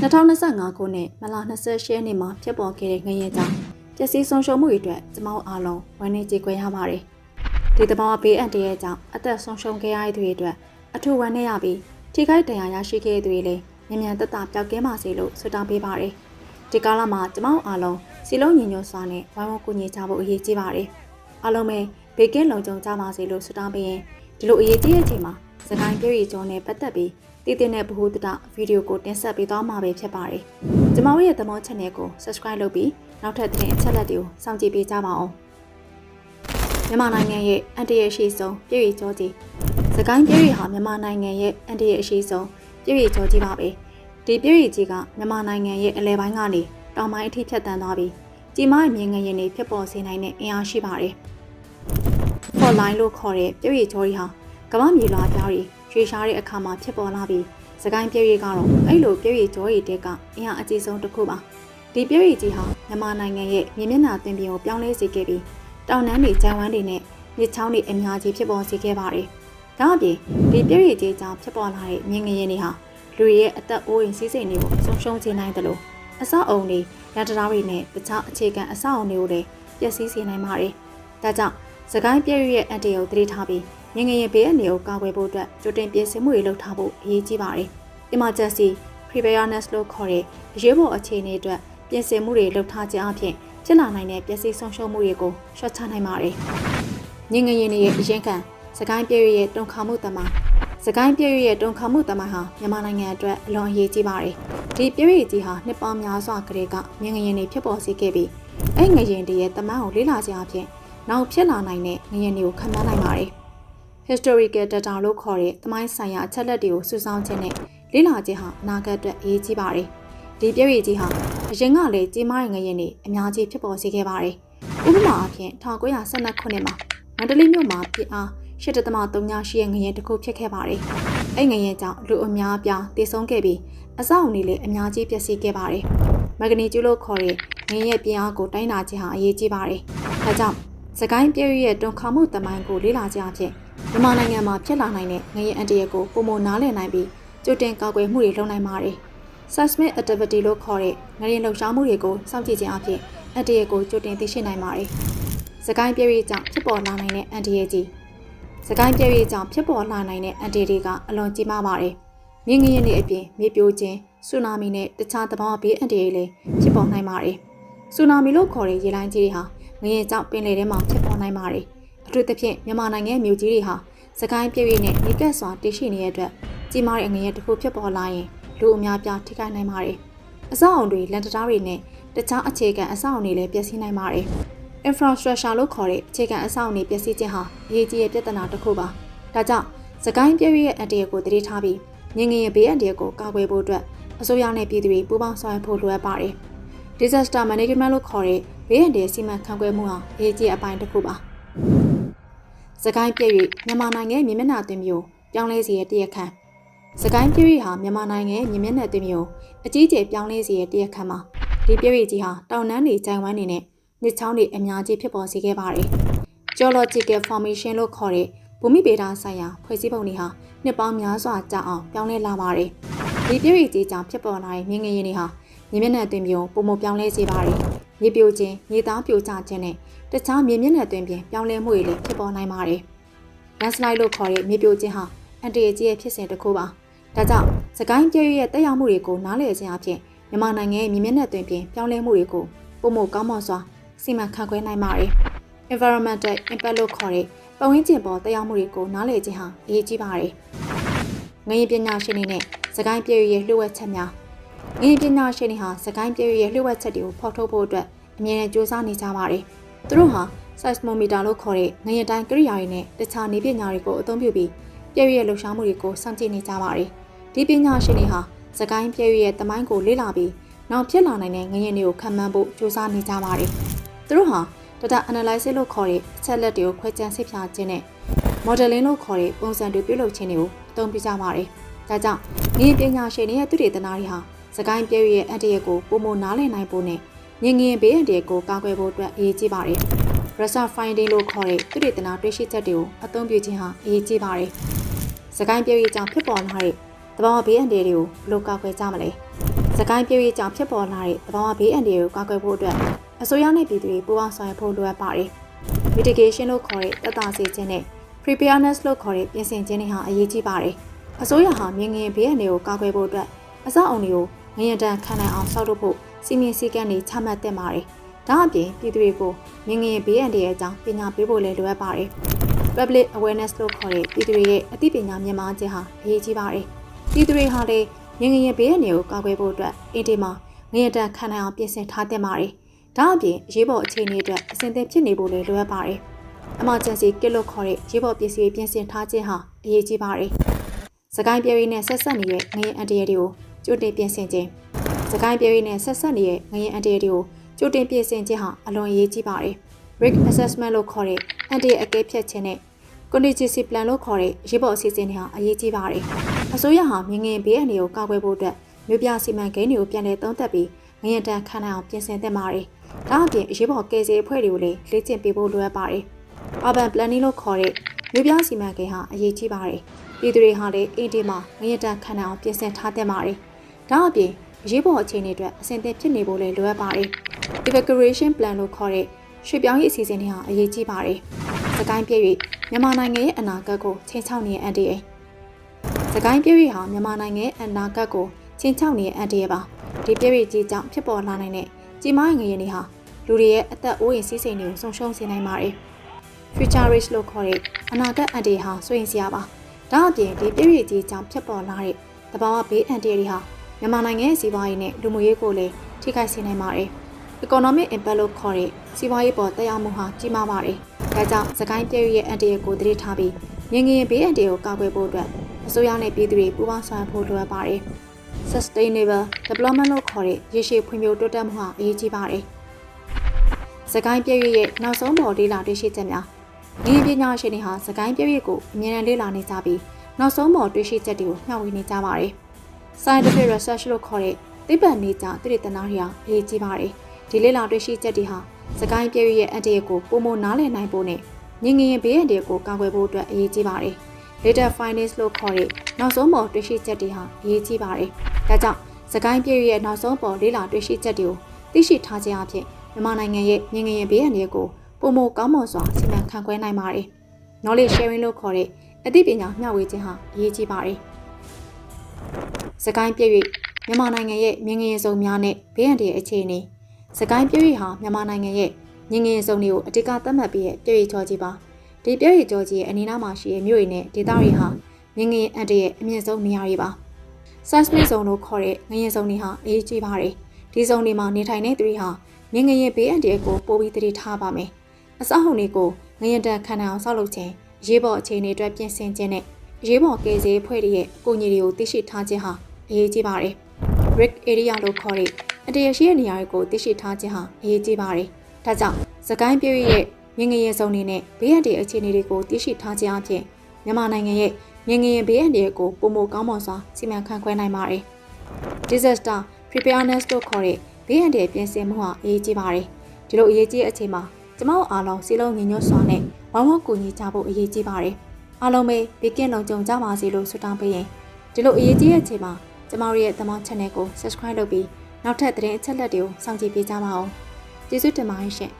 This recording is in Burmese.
2025ခုနှစ်မလ28ရက်နေ့မှာဖြစ်ပေါ်ခဲ့တဲ့ငရဲကြောင့်ပျက်စီးဆုံးရှုံးမှုတွေအတွက်ကျမတို့အားလုံးဝမ်းနည်းကြေကွဲရပါတယ်။ဒီတဘာဝဘေးအန္တရာယ်ကြောင့်အသက်ဆုံးရှုံးခဲ့ရတဲ့သူတွေအတွက်အထူးဝမ်းနည်းရပြီးထိခိုက်ဒဏ်ရာရရှိခဲ့တဲ့သူတွေလည်းမြန်မြန်သက်သာပျောက်ကင်းပါစေလို့ဆုတောင်းပေးပါတယ်။ဒီကာလမှာကျမတို့အားလုံးစီလုံးညီညွတ်စွာနဲ့ဝိုင်းဝန်းကူညီကြဖို့အရေးကြီးပါတယ်။အားလုံးပဲဘေကင်းလုံခြုံကြပါစေလို့ဆုတောင်းပေးရင်ဒီလိုအရေးကြီးတဲ့အချိန်မှာစကိုင်းပြေရီကျော်နဲ့ပတ်သက်ပြီး တည်တဲ့ဗဟုသုတဗီဒီယိုကိုတင်ဆက်ပေးသွားမှာပဲဖြစ်ပါတယ်။ကျွန်မတို့ရဲ့သမော channel ကို subscribe လုပ်ပြီးနောက်ထပ်သတင်းအချက်အလက်တွေကိုစောင့်ကြည့်ပေးကြပါအောင်။မြန်မာနိုင်ငံရဲ့အန်တရရှိဆုံးပြည်ရီကျော်ကြီးစကိုင်းပြည်ရီဟာမြန်မာနိုင်ငံရဲ့အန်တရရှိဆုံးပြည်ရီကျော်ကြီးပါပဲ။ဒီပြည်ရီကြီးကမြန်မာနိုင်ငံရဲ့အလဲပိုင်းကနေတောင်ပိုင်းအထိဖြတ်တန်းသွားပြီးကြီးမားတဲ့မြေငရင်တွေဖြစ်ပေါ်စေနိုင်တဲ့အင်အားရှိပါတယ်။ Fault line လို့ခေါ်တဲ့ပြည်ရီကျော်ကြီးဟာကမ္ဘာမြေလွှာပြားတွေ ရွှေရှားတဲ့အခါမှာဖြစ်ပေါ်လာပြီးစကိုင်းပြည့်ရည်ကတော့အဲ့လိုပြည့်ရည်ကြောရည်တဲကအင်အားအကြီးဆုံးတစ်ခုပါဒီပြည့်ရည်ကြီးဟာမြန်မာနိုင်ငံရဲ့မြေမျက်နှာတင်ပြင်ကိုပြောင်းလဲစေခဲ့ပြီးတောင်တန်းတွေကြမ်းဝမ်းတွေနဲ့မြစ်ချောင်းတွေအများကြီးဖြစ်ပေါ်စေခဲ့ပါတယ်ဒါအပြင်ဒီပြည့်ရည်ကြီးကြောင့်ဖြစ်ပေါ်လာတဲ့မြင်းငရင်တွေဟာလူတွေရဲ့အသက်အိုးအိမ်စည်းစိမ်တွေကိုဆုံးရှုံးစေနိုင်တယ်လို့အဆောက်အုံတွေရတရာတွေနဲ့တခြားအခြေခံအဆောက်အုံတွေကိုလည်းပျက်စီးစေနိုင်ပါတယ်ဒါကြောင့်စကိုင်းပြည့်ရည်ရဲ့အန်တီကိုတတိထားပြီး ငငယ်ရဲ့ဘေးအနေကိုကာကွယ်ဖို့အတွက်ကြိုတင်ပြင်ဆင်မှုတွေလုပ်ထားဖို့အရေးကြီးပါတယ်။ Emergency Preparedness လို့ခေါ်တဲ့အရေးပေါ်အခြေအနေအတွက်ပြင်ဆင်မှုတွေလုပ်ထားခြင်းအပြင်ဖြစ်လာနိုင်တဲ့ပျက်စီးဆုံးရှုံးမှုတွေကိုရှော့ချနိုင်ပါတယ်။ငငယ်ရင်ရဲ့အရင်ခံစကိုင်းပြည့်ရဲ့တုံခါမှုတမစကိုင်းပြည့်ရဲ့တုံခါမှုတမဟာမြန်မာနိုင်ငံအတွက်အလွန်အရေးကြီးပါတယ်။ဒီပြည့်ကြီးဟာနှစ်ပေါင်းများစွာကလေးကငငယ်ရင်တွေဖြစ်ပေါ်စေခဲ့ပြီးအဲ့ငရင်တွေရဲ့တမန်ကိုလေ့လာခြင်းအပြင်နောက်ဖြစ်လာနိုင်တဲ့ငရင်တွေကိုခံမှန်းနိုင်ပါတယ်။ historical data လို့ခေါ်တဲ့သမိုင်းဆိုင်ရာအချက်လက်တွေကိုစုဆောင်းခြင်းနဲ့လေ့လာခြင်းဟာအနာဂတ်အတွက်အရေးကြီးပါတယ်။ဒီပြည့်ရည်ကြီးဟာအရင်ကလည်းကြီးမားတဲ့ငရင်တွေအများကြီးဖြစ်ပေါ်စေခဲ့ပါတယ်။ဥပမာအဖြစ်1912ခုနှစ်မှာမန္တလေးမြို့မှာပြည်အား8.3ရှိတဲ့ငရင်တစ်ခုဖြစ်ခဲ့ပါတယ်။အဲ့ငရင်ကြောင့်လူအများအပြားတည်ဆုံးခဲ့ပြီးအဆောက်အုံတွေလည်းအများကြီးပျက်စီးခဲ့ပါတယ်။မဂနီကျူလို့ခေါ်တဲ့ငရင်ရဲ့ပြည်အားကိုတိုင်းတာခြင်းဟာအရေးကြီးပါတယ်။ဒါကြောင့်စကိုင်းပြည့်ရဲ့တုံခါမှုတမိုင်းကိုလေ့လာခြင်းအဖြစ် မြန်မာနိုင်ငံမှာဖြစ်လာနိုင်တဲ့ငရဲအန်တရကိုပုံမနားလည်နိုင်ပြီးကြိုတင်ကာကွယ်မှုတွေလုပ်နိုင်ပါတယ်။ seismic activity လို့ခေါ်တဲ့ငရဲလှုပ်ရှားမှုတွေကိုစောင့်ကြည့်ခြင်းအပြင်အန်တရကိုကြိုတင်သိရှိနိုင်ပါတယ်။စကိုင်းပြည့်ကြောင့်ဖြစ်ပေါ်လာနိုင်တဲ့အန်တရကြီးစကိုင်းပြည့်ကြောင့်ဖြစ်ပေါ်လာနိုင်တဲ့အန်တရတွေကအလွန်ကြီးမားပါတယ်။မြင်းငရဲတွေအပြင်မြေပြိုခြင်းဆူနာမီနဲ့တခြားသဘာဝဘေးအန်တရတွေလည်းဖြစ်ပေါ်နိုင်ပါတယ်။ဆူနာမီလို့ခေါ်တဲ့ရေလိုင်းကြီးတွေဟာငရဲကြောင့်ပင်လယ်ထဲမှာဖြစ်ပေါ်နိုင်ပါတယ်။ အထူးသဖြင့်မြန်မာနိုင်ငံမြို့ကြီးတွေဟာစကိုင်းပြည့်ရည်နဲ့နေကက်စွာတည်ရှိနေတဲ့အတွက်ကြီးမားတဲ့အငရဲတစ်ခုဖြစ်ပေါ်လာရင်လူအများပြားထိခိုက်နိုင်ပါတယ်။အဆောက်အုံတွေလန်တတားတွေနဲ့တခြားအခြေခံအဆောက်အုံတွေလည်းပျက်စီးနိုင်ပါတယ်။ infrastructure လို့ခေါ်တဲ့အခြေခံအဆောက်အုံတွေပျက်စီးခြင်းဟာအရေးကြီးတဲ့ပြဿနာတစ်ခုပါ။ဒါကြောင့်စကိုင်းပြည့်ရည်ရဲ့အတရကိုတတိထားပြီးငငရဲ့ဘေးအန္တရာယ်ကိုကာကွယ်ဖို့အတွက်အစိုးရနဲ့ပြည်သူတွေပူးပေါင်းဆောင်ရွက်ဖို့လိုအပ်ပါတယ်။ disaster management လို့ခေါ်တဲ့ဘေးအန္တရာယ်စီမံခန့်ခွဲမှုဟာအရေးကြီးအပိုင်းတစ်ခုပါ။ စကိုင်းပြည့်၍မြန်မာနိုင်ငံမြေမျက်နှာသွင်းမျိုးပြောင်းလဲစီရဲ့တရက်ခန့်စကိုင်းပြည့်ဟာမြန်မာနိုင်ငံမြေမျက်နှာသွင်းမျိုးအကြီးကျယ်ပြောင်းလဲစီရဲ့တရက်ခန့်မှာဒီပြည့်ကြီးဟာတောင်တန်းတွေကြိုင်ဝမ်းတွေနဲ့မြစ်ချောင်းတွေအများကြီးဖြစ်ပေါ်စေခဲ့ပါတယ်။ geological formation လို့ခေါ်တဲ့ဘူမိဗေဒဆိုင်ရာဖွဲ့စည်းပုံတွေဟာနှစ်ပေါင်းများစွာကြာအောင်ပြောင်းလဲလာပါတယ်။ဒီပြည့်ကြီးကြောင့်ဖြစ်ပေါ်လာတဲ့မြင်းငရင်တွေဟာမြေမျက်နှာသွင်းမျိုးပုံမပြောင်းလဲစေပါတယ်။ မြေပြိုခြင်းမြေသားပြိုကျခြင်းနဲ့တခြားမြေမျက်နှာသွင်းပြင်ပြောင်းလဲမှုတွေလည်းဖြစ်ပေါ်နိုင်ပါတယ်။ landslide လို့ခေါ်တဲ့မြေပြိုခြင်းဟာအန်တီရဲ့ကြီးရဲ့ဖြစ်စဉ်တစ်ခုပါ။ဒါကြောင့်စကိုင်းပြည့်ရဲ့တက်ရောက်မှုတွေကိုနားလည်ခြင်းအပြင်မြန်မာနိုင်ငံရဲ့မြေမျက်နှာသွင်းပြင်ပြောင်းလဲမှုတွေကိုပုံမကောင်းမွန်စွာစီမံခန့်ခွဲနိုင်ပါတယ်။ environmental impact လို့ခေါ်တဲ့ပတ်ဝန်းကျင်ပေါ်တက်ရောက်မှုတွေကိုနားလည်ခြင်းဟာအရေးကြီးပါတယ်။ငရင်ပညာရှင်တွေနဲ့စကိုင်းပြည့်ရဲ့လှုပ်ဝက်ချက်များငရင်ပညာရှင်တွေဟာစကိုင်းပြည့်ရဲ့လှုပ်ဝက်ချက်တွေကိုဖော်ထုတ်ဖို့အတွက် အမြဲတမ်းစူးစမ်းနေကြပါတယ်။သူတို့ဟာ seismometer လို့ခေါ်တဲ့ငရတိုင်းကိရိယာတွေနဲ့တခြားနည်းပညာတွေကိုအသုံးပြုပြီးပြည့်ရဲ့လှုပ်ရှားမှုတွေကိုစောင့်ကြည့်နေကြပါတယ်။ဒီပညာရှင်တွေဟာစကိုင်းပြည့်ရဲ့တမိုင်းကိုလေ့လာပြီးနောက်ဖြစ်လာနိုင်တဲ့ငရင်တွေကိုခံမှန်းဖို့ကြိုးစားနေကြပါတယ်။သူတို့ဟာ data analysis လို့ခေါ်တဲ့အချက်လက်တွေကိုခွဲခြမ်းစစ်ဖြာခြင်းနဲ့ modeling လို့ခေါ်တဲ့ပုံစံတွေပြုလုပ်ခြင်းတွေကိုအသုံးပြုကြပါတယ်။ဒါကြောင့်ငရင်ပညာရှင်တွေရဲ့သူတေသနာတွေဟာစကိုင်းပြည့်ရဲ့အတရကိုပုံမနားလည်နိုင်ဖို့နဲ့ ငင်ငင်ဘေးအန္တရာယ်ကိုကာကွယ်ဖို့အတွက်အရေးကြီးပါတယ်။ Result Finding လို့ခေါ်တဲ့သုတေသနတွေ့ရှိချက်တွေကိုအသုံးပြုခြင်းဟာအရေးကြီးပါတယ်။စကိုင်းပြည့်ရဲ့ကြောင့်ဖြစ်ပေါ်လာတဲ့သဘာဝဘေးအန္တရာယ်တွေကိုဘယ်လိုကာကွယ်ကြမလဲ။စကိုင်းပြည်ရေးကြောင့်ဖြစ်ပေါ်လာတဲ့သဘာဝဘေးအန္တရာယ်ကိုကာကွယ်ဖို့အတွက်အစိုးရနဲ့ပြည်သူတွေပူးပေါင်းဆောင်ရွက်ဖို့လိုအပ်ပါတယ်။ mitigation လို့ခေါ်တဲ့တက်တာစေခြင်းနဲ့ preparedness လို့ခေါ်တဲ့ပြင်ဆင်ခြင်းတွေဟာအရေးကြီးပါတယ်။အစိုးရဟာမြင်ငင်ဘေးအန္တရာယ်ကိုကာကွယ်ဖို့အတွက်အစောက်အုံတွေကိုငရင်တန်ခံနိုင်အောင်ဆောက်လုပ်ဖို့ စီမင်းစည်းကမ်းတွေချမှတ်သင့်ပါတယ်။ဒါအပြင်ပြည်သူတွေကိုမြင်ငင်ဘေးအန္တရာယ်အကြောင်းပညာပေးဖို့လည်းလိုအပ်ပါတယ်။ public awareness လို့ခေါ်တဲ့ပြည်သူတွေရဲ့အသိပညာမြင့်မားခြင်းဟာအရေးကြီးပါတယ်။ပြည်သူတွေဟာလည်းငငရင်ဘေးအန္တရာယ်ကိုကာကွယ်ဖို့အတွက်အင်တီမှာငရတန်ခံနိုင်အောင်ပြင်ဆင်ထားသင့်ပါတယ်။ဒါအပြင်အရေးပေါ်အခြေအနေအတွက်အဆင်သင့်ဖြစ်နေဖို့လည်းလိုအပ်ပါတယ်။ emergency kit လို့ခေါ်တဲ့ရေးပေါ်ပစ္စည်းပြင်ဆင်ထားခြင်းဟာအရေးကြီးပါတယ်။စကိုင်းပြည်ရင်းနဲ့ဆက်ဆက်နေတဲ့ငရင်အန်တရတွေကိုကြိုတင်ပြင်ဆင်ခြင်း စကိုင်းပြည်ရင်းနဲ့ဆက်ဆက်နေတဲ့ငရင်အန်တရတွေကိုကြိုတင်ပြင်ဆင်ခြင်းဟာအလွန်အရေးကြီးပါတယ်။ risk assessment လို့ခေါ်တဲ့အန်တရအကဲဖြတ်ခြင်းနဲ့ contingency plan လို့ခေါ်တဲ့ရေးပေါ်အစီအစဉ်တွေဟာအရေးကြီးပါတယ်။အစိုးရဟာမြင်ငင်ဘေးအန္တရာယ်ကိုကာကွယ်ဖို့အတွက်မြို့ပြစီမံကိန်းတွေကိုပြန်လည်သုံးသပ်ပြီးငရင်တန်ခံနိုင်အောင်ပြင်ဆင်သင့်ပါတယ်။ဒါအပြင်အရေးပေါ်ကယ်ဆယ်အဖွဲ့တွေကိုလည်းလေ့ကျင့်ပေးဖို့လိုအပ်ပါတယ်။ urban planning လို့ခေါ်တဲ့မြို့ပြစီမံကိန်းဟာအရေးကြီးပါတယ်။ပြည်သူတွေဟာလည်းအင်ဒီမှာငရင်တန်ခံနိုင်အောင်ပြင်ဆင်ထားသင့်ပါတယ်။ဒါအပြင် အရေးပေါ်အခြေအနေအတွက်အဆင်သင့်ဖြစ်နေဖို့လည်းလိုအပ်ပါတယ်။ evacuation plan လို့ခေါ်တဲ့ရွှေ့ပြောင်းရေးအစီအစဉ်တွေဟာအရေးကြီးပါတယ်။စကိုင်းပြည့်၍မြန်မာနိုင်ငံရဲ့အနာဂတ်ကိုချိန်ချောက်နေတဲ့အန်တီအေစကိုင်းပြည့်၍ဟာမြန်မာနိုင်ငံရဲ့အနာဂတ်ကိုချိန်ချောက်နေတဲ့အန်တီအေပါဒီပြည့်၍ကြီးကြောင့်ဖြစ်ပေါ်လာနိုင်တဲ့ကြီးမားငရင်တွေဟာလူတွေရဲ့အသက်အိုးအိမ်စီးစိမ်တွေကိုဆုံးရှုံးစေနိုင်ပါတယ် future risk လို့ခေါ်တဲ့အနာဂတ်အန်တီဟာစိုးရင်စရာပါဒါအပြင်ဒီပြည့်၍ကြီးကြောင့်ဖြစ်ပေါ်လာတဲ့တဘာဝဘေးအန်တီတွေဟာ မြန်မာနိုင်ငံရဲ့စီးပွားရေးနဲ့လူမှုရေးကိုလည်းထိခိုက်စေနိုင်ပါတယ် economic impact လို့ခေါ်တဲ့စီးပွားရေးပေါ်တရားမှုဟာကြီးမားပါတယ်။ဒါကြောင့်စကိုင်းပြည့်ရဲ့အန်တီရဲ့ကိုတတိထားပြီးငငရင်ဘေးအန်တီကိုကာကွယ်ဖို့အတွက်အစိုးရနဲ့ပြည်သူတွေပူးပေါင်းဆောင်ရွက်ဖို့လိုအပ်ပါတယ်။ sustainable development လို့ခေါ်တဲ့ရရှိဖွံ့ဖြိုးတိုးတက်မှုဟာအရေးကြီးပါတယ်။စကိုင်းပြည့်ရဲ့နောက်ဆုံးပေါ်လေးလာတွေ့ရှိချက်များငင်းပညာရှင်တွေဟာစကိုင်းပြည့်ကိုအမြဲတမ်းလေ့လာနေကြပြီးနောက်ဆုံးပေါ်တွေ့ရှိချက်တွေကိုမျှဝေနေကြပါတယ်။ scientific research လို့ခေါ်တဲ့သိပ္ပံနည်းကျသတိတနာတွေဟာအရေးကြီးပါတယ်။ဒီလေ့လာတွေ့ရှိချက်တွေဟာစကိုင်းပြည့်ရဲ့အန်တီကိုပုံမနားလည်နိုင်ဖို့နဲ့ငငရင်ဘေးအန်တီကိုကာကွယ်ဖို့အတွက်အရေးကြီးပါတယ်။ data finance လို့ခေါ်တဲ့နောက်ဆုံးပေါ်တွေ့ရှိချက်တွေဟာအရေးကြီးပါတယ်။ဒါကြောင့်စကိုင်းပြည့်ရဲ့နောက်ဆုံးပေါ်လေ့လာတွေ့ရှိချက်တွေကိုသိရှိထားခြင်းအပြင်မြန်မာနိုင်ငံရဲ့ငငရင်ဘေးအန်တီကိုပုံမကောင်းမွန်စွာစီမံခန့်ခွဲနိုင်ပါတယ်။ knowledge sharing လို့ခေါ်တဲ့အသိပညာမျှဝေခြင်းဟာအရေးကြီးပါတယ်။ စကိုင်းပြည့်မြန်မာနိုင်ငံရဲ့မြင်းငရင်စုံများနဲ့ဘေးအန္တရာယ်အခြေအနေစကိုင်းပြည်ရီဟာမြန်မာနိုင်ငံရဲ့ငငယ်ဆုံးတွေကိုအဓိကသတ်မှတ်ပြီးတဲ့ပြည်ရီကျော်ကြီးပါဒီပြည်ရီကျော်ကြီးရဲ့အနီးနားမှာရှိတဲ့မြို့တွေနဲ့ဒေသတွေဟာငငယ်အန်တရဲ့အမြင့်ဆုံးနေရာတွေပါ seismic zone လို့ခေါ်တဲ့ငငယ်ဆုံးတွေဟာအရေးကြီးပါတယ်ဒီဇုံတွေမှာနေထိုင်တဲ့သူတွေဟာငငယ်ဘေးအန္တရာယ်ကိုပိုပြီးသတိထားပါမယ်အစောင့်ဟုန်တွေကိုငရင်တန်ခံနိုင်အောင်ဆောက်လုပ်ခြင်းရေးပေါ်အခြေအနေအတွက်ပြင်ဆင်ခြင်းနဲ့ရေးပေါ်ကယ်ဆယ်ဖွဲ့တွေရဲ့အကူအညီတွေကိုသိရှိထားခြင်းဟာ အရေးကြီးပါတယ် brick area လို့ခေါ်တဲ့အတရရှိတဲ့နေရာတွေကိုသိရှိထားခြင်းဟာအရေးကြီးပါတယ်။ဒါကြောင့်စကိုင်းပြည်ရဲ့မြင်ငရင်စုံနေနဲ့ဘေးရန်တွေအခြေအနေတွေကိုသိရှိထားခြင်းအပြင်မြန်မာနိုင်ငံရဲ့မြင်ငရင်ဘေးရန်တွေကိုပုံမကောင်းမွန်စွာစီမံခန့်ခွဲနိုင်ပါတယ်။ disaster preparedness တို့ခေါ်တဲ့ဘေးရန်တွေပြင်ဆင်မှုဟာအရေးကြီးပါတယ်။ဒီလိုအရေးကြီးအချိန်မှာကျမတို့အားလုံးစီလုံးညီညွတ်စွာနဲ့ဝမ်းဝန်းကူညီကြဖို့အရေးကြီးပါတယ်။အားလုံးပဲဘေးကင်းလုံခြုံကြပါစေလို့ဆုတောင်းပေးရင်ဒီလိုအရေးကြီးတဲ့အချိန်မှာ ကျမတို့ရဲ့သမောင်း channel ကို subscribe လုပ်ပြီးနောက်ထပ်သတင်းအချက်အလက်တွေကိုစောင့်ကြည့်ပေးကြပါဦးကျေးဇူးတင်ပါတယ်ရှင်